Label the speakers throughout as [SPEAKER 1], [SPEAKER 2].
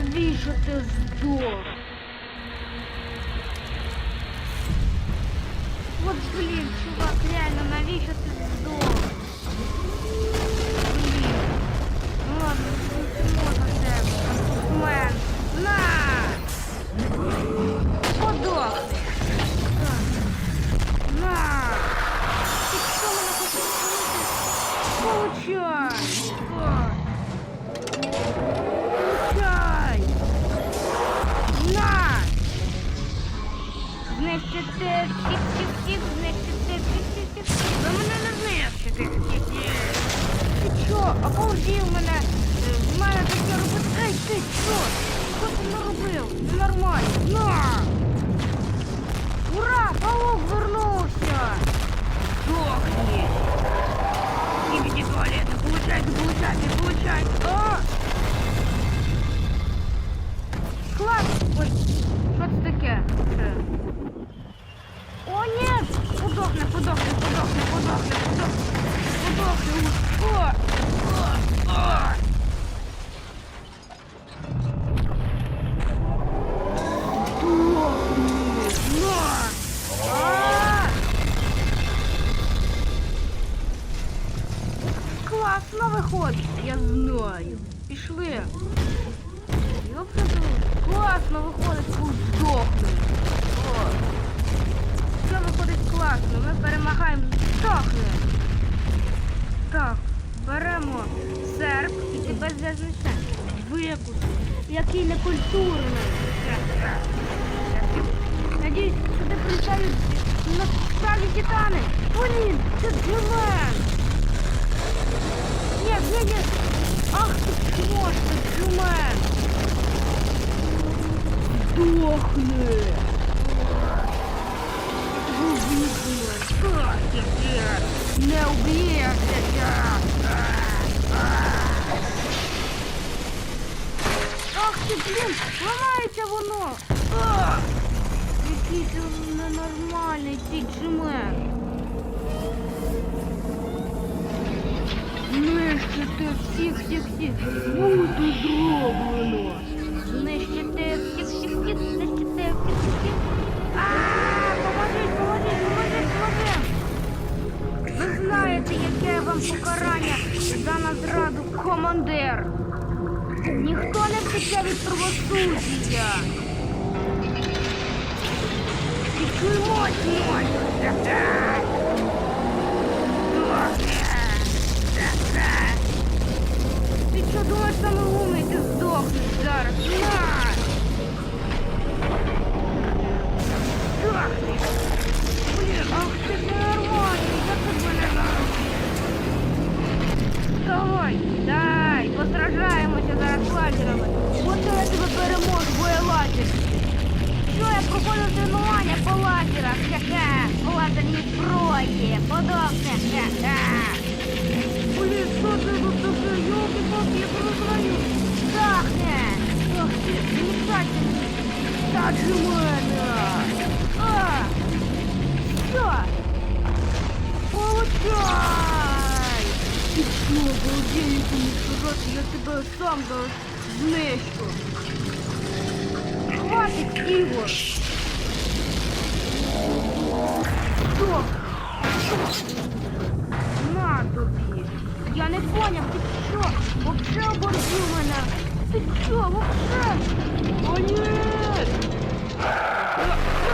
[SPEAKER 1] навіщо ти здох? От блін, чувак, реально, навіщо ти здох? Блін. Ладно, не можна тебе. Мен. На! Подохни. Так. На! Ти що мене хочеш? Получай! Знищити всіх, всіх, всіх, знищити всіх, всіх, всіх. Ви мене не знищите. Ти що? А паузі в мене, в мене таке робити. Ей, ти що? Що ти наробив? Получайте, получайте, получайте! А! Клас! Ой, що це таке? О, ні! Подохне, подохне, подохне, подохне, подохне, подохне! О! О! О! Сдохни! На! А! Класно виходить, я знаю. Пішли. Йопсаду. Класно виходить, фу, здохни. О. Виходить класно, ми перемагаємо. Здохни. Так, беремо серп і тебе зв'язнесе. Викуси. Який некультурний. Надіюсь, сюди прилітають насправді титани. Блін, це Джемен. Ні, ні, ні. Ах ти чмо ж це Джемен. Здохни. Не уб'єшся. Ах ти, блін, ламається воно. Який ти ненормальний цей джемен. Знищити всіх, всіх, всіх. Буде зроблено. Знищити всіх, всіх, всіх, знищити всіх, всіх, покарання за назраду, командир. Ніхто не втече від правосуддя. Відчуємо Я не поняв, ти що? Вообще оборзив мене! Ти що, вообще? О, ні! Я,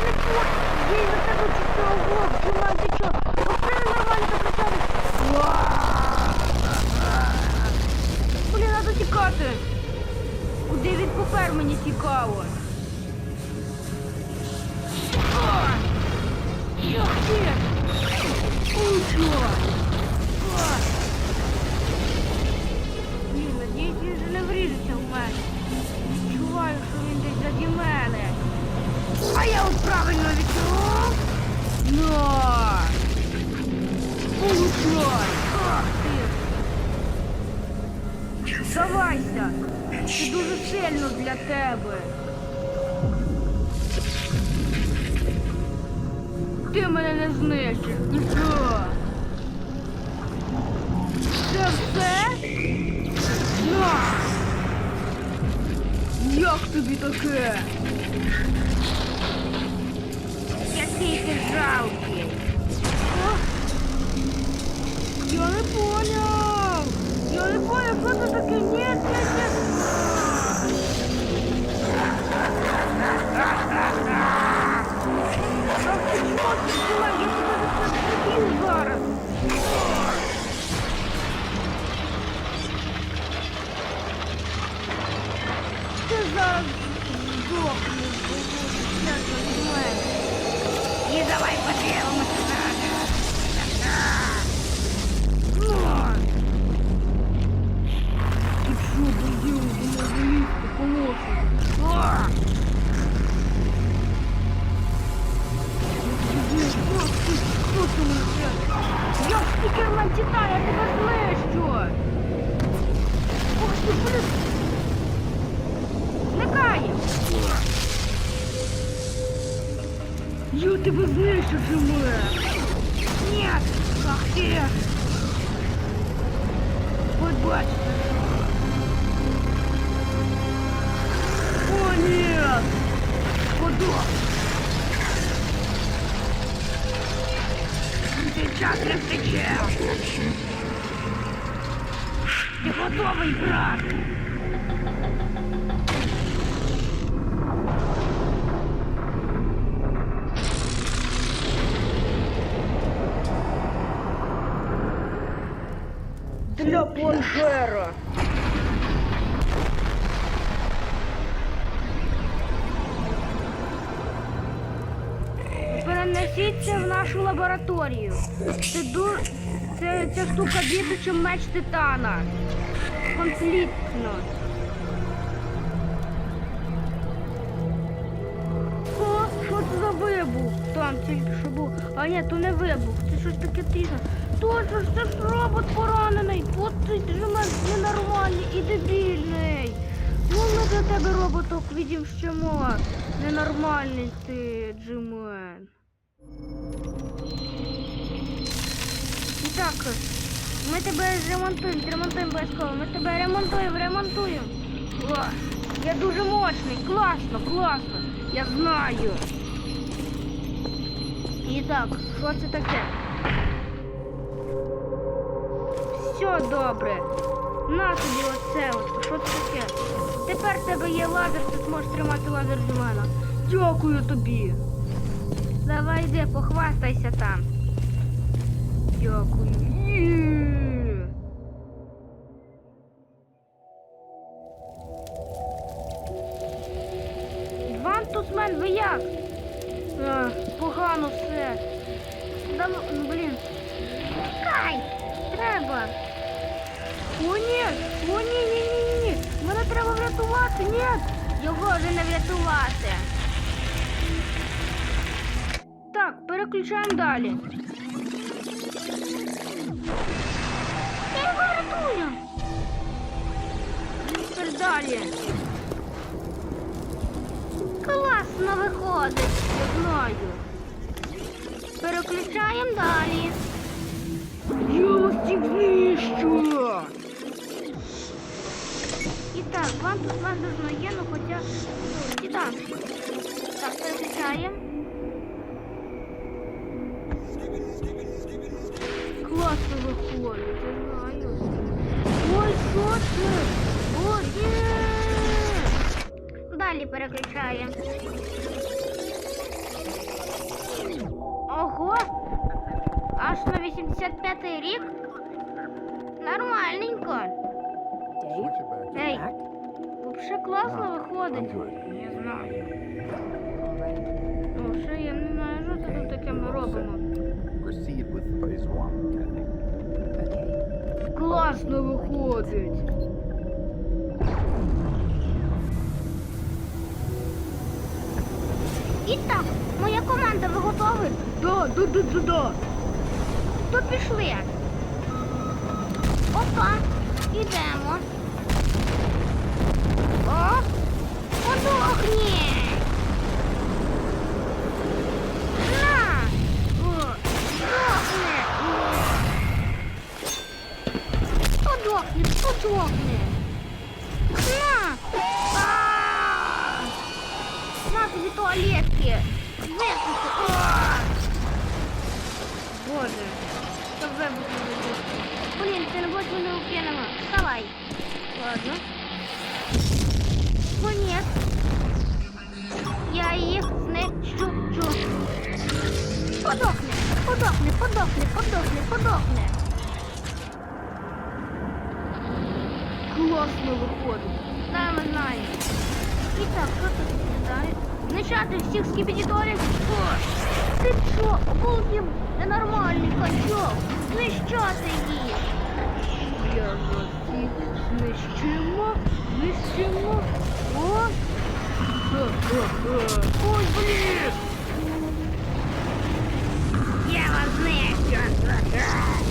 [SPEAKER 1] не понял! Я й на тебе чувствую оглох, Джуман, ти що? Вообще ненормально так кричали! Блін, надо тікати! Куди він попер, мені цікаво. Як ти? Учо! А! Він мене. А я от правильно відчув. На! Получай! Ах ти! Здавайся! Це дуже сильно для тебе. Ти мене не знищиш. Ніхто. Це все? На! Як тобі таке? Який ти жалкий. Я не поняв. Я не поняв, що це таке. Ні, ні, ні. Ах, ти чого ти Ти нет! Подох! Сейчас не! Ти готовий, брат? Нашу лабораторію. Це ду... це, ця штука більше, ніж меч титана. Конфліктно. О, що це за вибух? Там тільки що був. А ні, то не вибух, це щось таке тихе. Точно ж це ж робот поранений. От ти джемет ненормальний і дебільний. Ну ми для тебе роботок відімщимо. Ненормальний ти, Джимен. Так, ми тебе ремонтуємо, ремонтуємо обов'язково. Ми тебе ремонтуємо, ремонтуємо. Я дуже мощний, класно, класно. Я знаю. І так, що це таке? Все добре. На тобі оце от. Що це таке? Тепер в тебе є лазер, ти зможеш тримати лазер з мене. Дякую тобі. Давай йди, похвастайся там. Дякую. Є. Вантусмен, ви як? А, погано все. Да, ну, ну, блін. Кай! Треба. О, ні! О, ні, ні, ні, ні! Мене треба врятувати, ні! Його вже не врятувати. Так, переключаємо далі. Далі. Класно виходить, я знаю. Переключаємо далі. Вас знищу! І так, вам тут должно є, ну хоча... І так. Так, переключаємо. Далі переключаємо. Ого! Аж на 85-й рік? Нормальненько. Ей, вообще класно виходить. Не знаю. Ну, ще я не знаю, що це тут таке ми робимо. Класно виходить. Ідіть там, моя команда, ви готові? Да, да, да, да, да. То пішли. Опа, ідемо. О, подохні. Подохне. Подохне, подохне. На. На тобі туалет. тоже. Чтобы выбухнули пушки. Блин, ты работал на Укенова. Вставай. Ладно. Ну нет. Я їх не щучу. Подохне, подохне, подохне, подохне, подохне. Класно виходить. Та ми знаємо. І так, що тут далі? Знищати всіх скіпетіторів? Ти що, обалдів? Ненормальний козьол. Знищати ну їх. Я нас їх знищимо, знищимо. О! Ой, блін! Я вас знищу!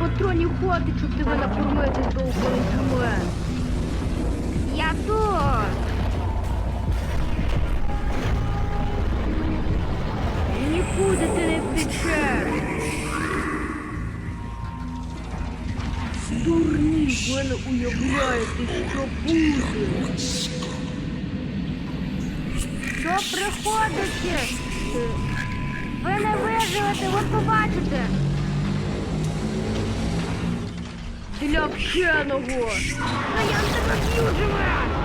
[SPEAKER 1] Патронів хватить, щоб тебе накормити довго не ви не уявляєте, що буде. Що приходите? Ви не виживете, ви побачите. Для вченого! Та я тебе б'ю живе!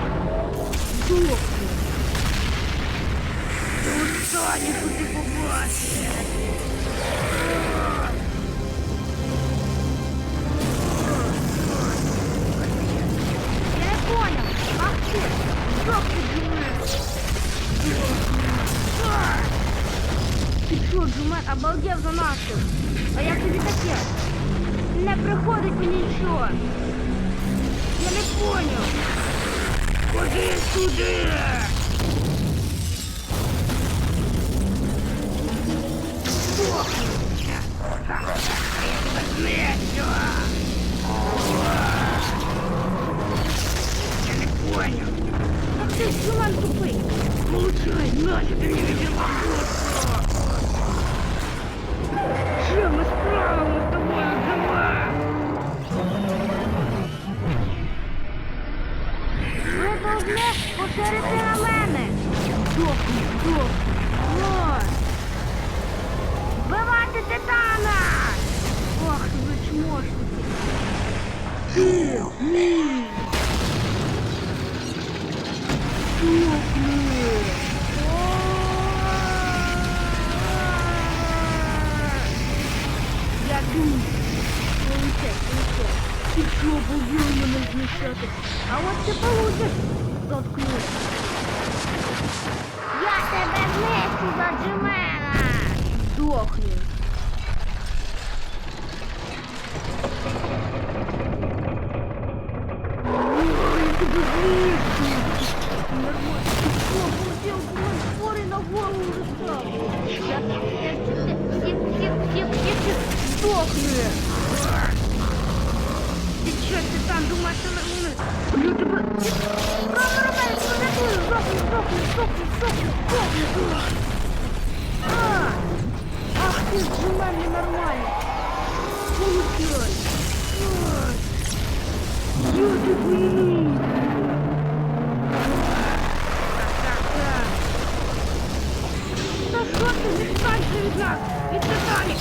[SPEAKER 1] 那你就一直绑我 грохнем.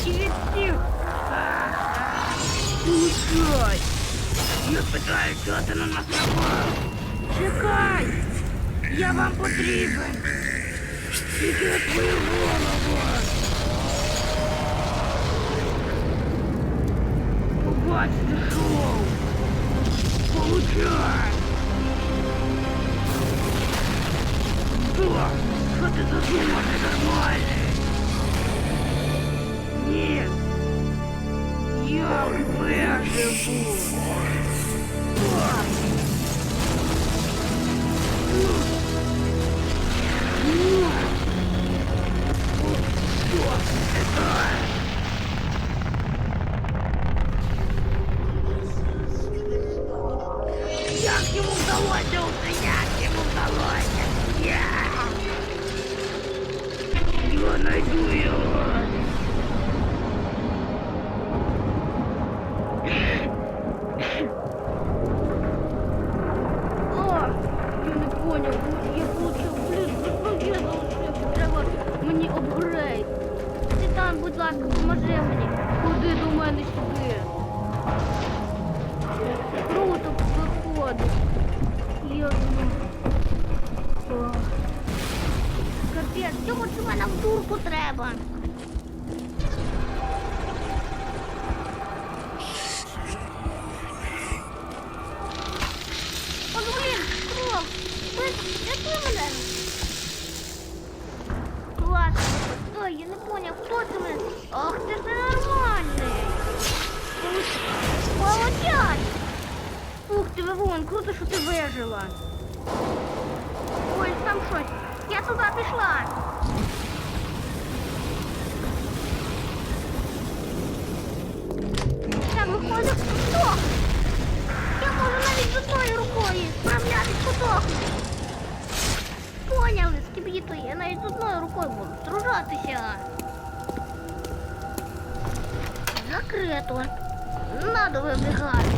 [SPEAKER 1] через них! Улучшай! Я пытаюсь, что ты на нас напал! Чекай! Я вам потрібен! Идет мою голову! Побачите шоу! Получай! Что? Что ты задумал? Ты нормальный! Ні! Я виживу! Так. Рятуй! Стой, я не поняв, хто це мене? Ах, ти ж ненормальний! Получай! Ух ти, Вивон, круто, що ти вижила! Ой, там щось! Я туди пішла! Там виходить куток! Можу навіть з одною рукою справляти куток! Поняли, скіб'їто, я навіть з одною рукою можу стружатися! Закрито! Надо вибігати!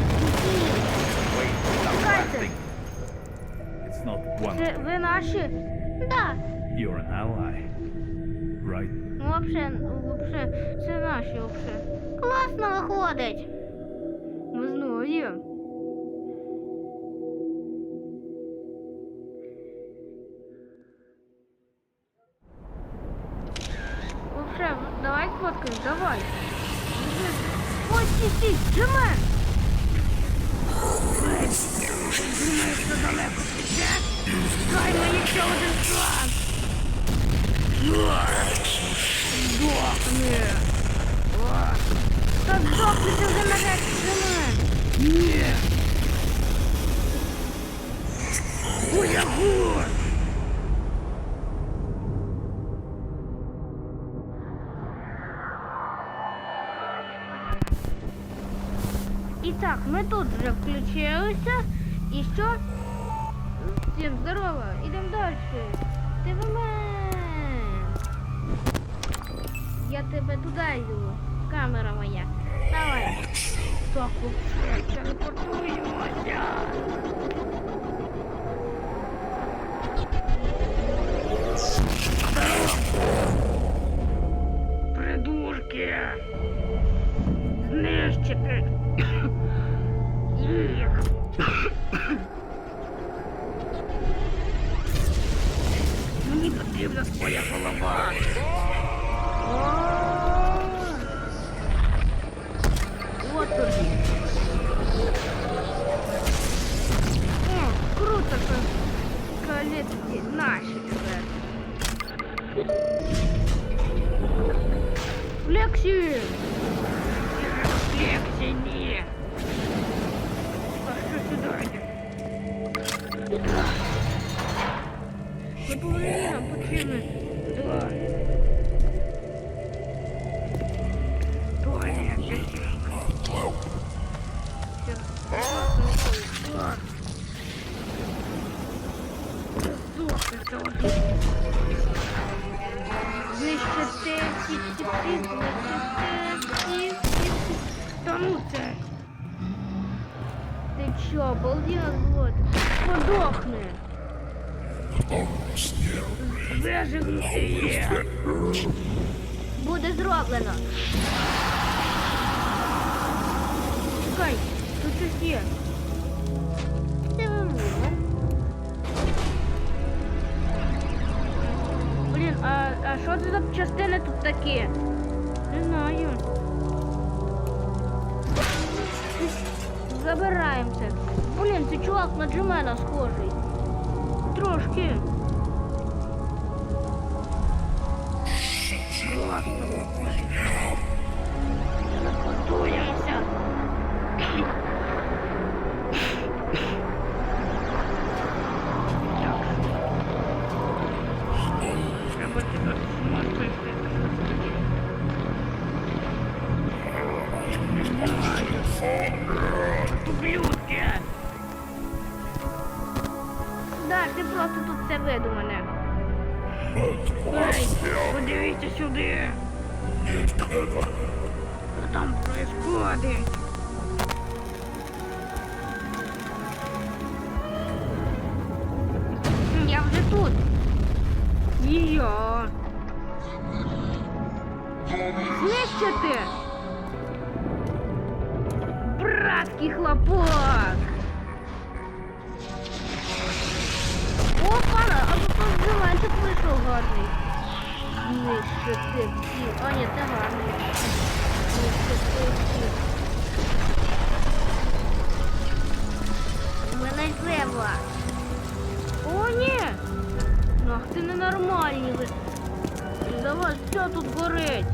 [SPEAKER 1] Чекайте!
[SPEAKER 2] It's not one.
[SPEAKER 1] Це ви наші? Да.
[SPEAKER 2] You're an ally. Right?
[SPEAKER 1] Ну, вообще, вообще, це наші, вообще. Класно виходить. Ми знаємо. Так, ми тут вже включилися. І що? Всім здорово, ідемо далі. Мене. Я тебе туди йду. Камера моя. Давай. Соку. Я телепортуємося. Вот тобі. О, круто, що калетки наші тепер. Флексі! Флексі, ні. А що сюди йде? Ми повинні кому це? Ти обалдел, вот? Подохни. Виживнує. Буде зроблено. Чекай, тут щось є. Це вимога. Блін, а, а що за запчастини тут такі? Не знаю. Забираємо це. Блін, цей чувак на Джемена схожий. Трошки. Готуємося. Хлопок! Опа, а тут зеленчик вийшов гарний. Знищити всі. А, ні, це гарний. Знищити всі. Мене злева. О, ні! Ах, ти ненормальний ви. За вас все тут горить.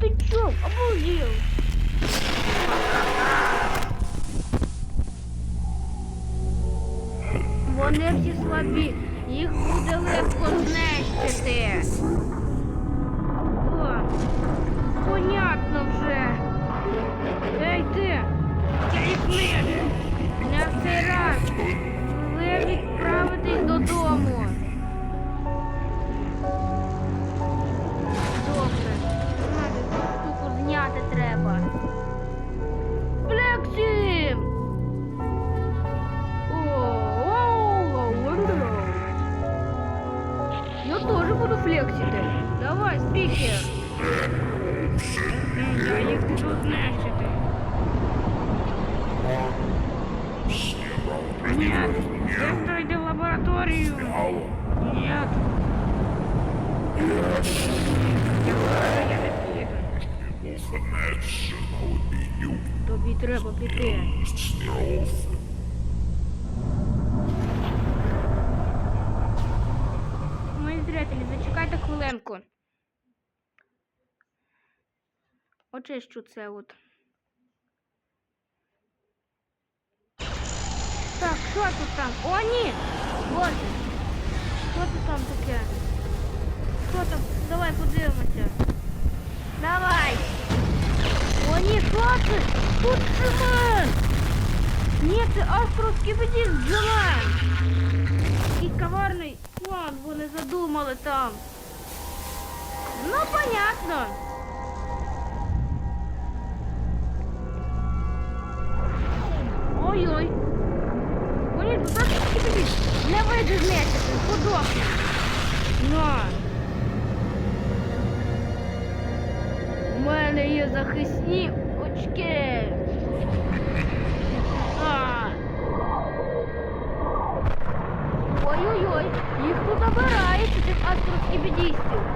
[SPEAKER 1] Ти чо, обалдів? Вони всі слабі, їх буде легко знищити. Мої зрителі, зачекайте хвилинку. Очищу це от. Так, що тут там? О, ні! Боже! Що тут там таке? Що там? Давай подивимося. Давай! О, ні, що це? Тут Джемен! Ні, це Астровський ведіс Джемен! Який коварний план вони задумали там. Ну, понятно. Ой-ой. Ой, тут Астровський ведіс. Не вийде з м'яса, подохне. На. У мене є захисні очки. Ой-ой-ой, їх